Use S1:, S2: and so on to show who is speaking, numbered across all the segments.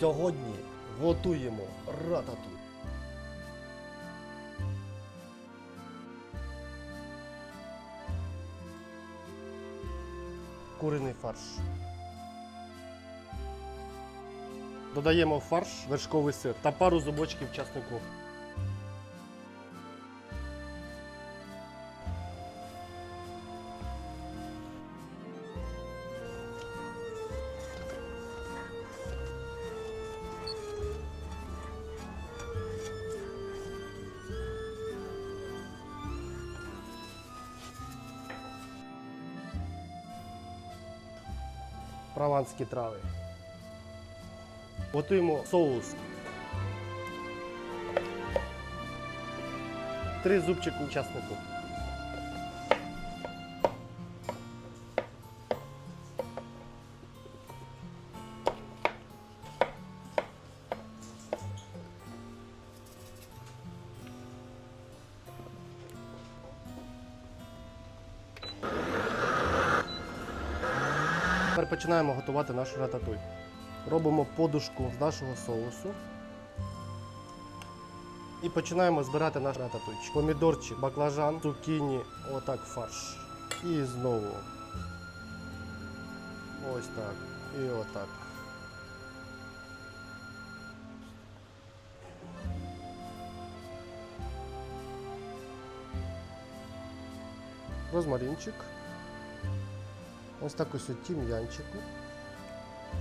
S1: Сьогодні готуємо ратату. Куриний фарш. Додаємо фарш вершковий сир та пару зубочків часнику. Прованські трави. Готуємо соус. Три зубчики часнику. Тепер починаємо готувати наш рататуй. Робимо подушку з нашого соусу. І починаємо збирати наш рататуйчик. Помідорчик, баклажан, цукіні, отак фарш. І знову. Ось так. І отак. Розмаринчик. Ось так ось тім'янчику.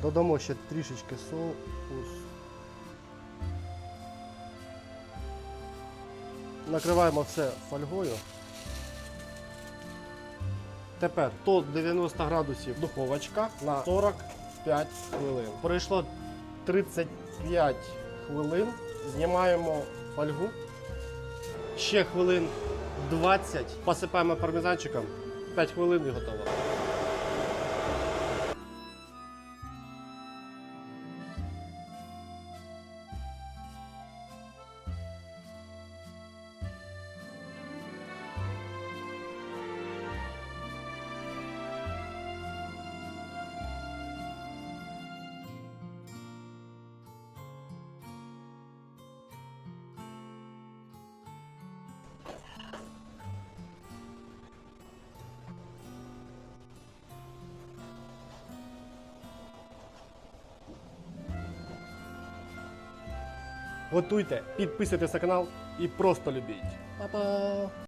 S1: Додамо ще трішечки соусу. Накриваємо все фольгою. Тепер 190 градусів духовочка на 45 хвилин. Пройшло 35 хвилин. Знімаємо фольгу. Ще хвилин 20. Посипаємо пармезанчиком. 5 хвилин і готово. Готуйте, підписуйтесь на канал і просто любіть. Па-па!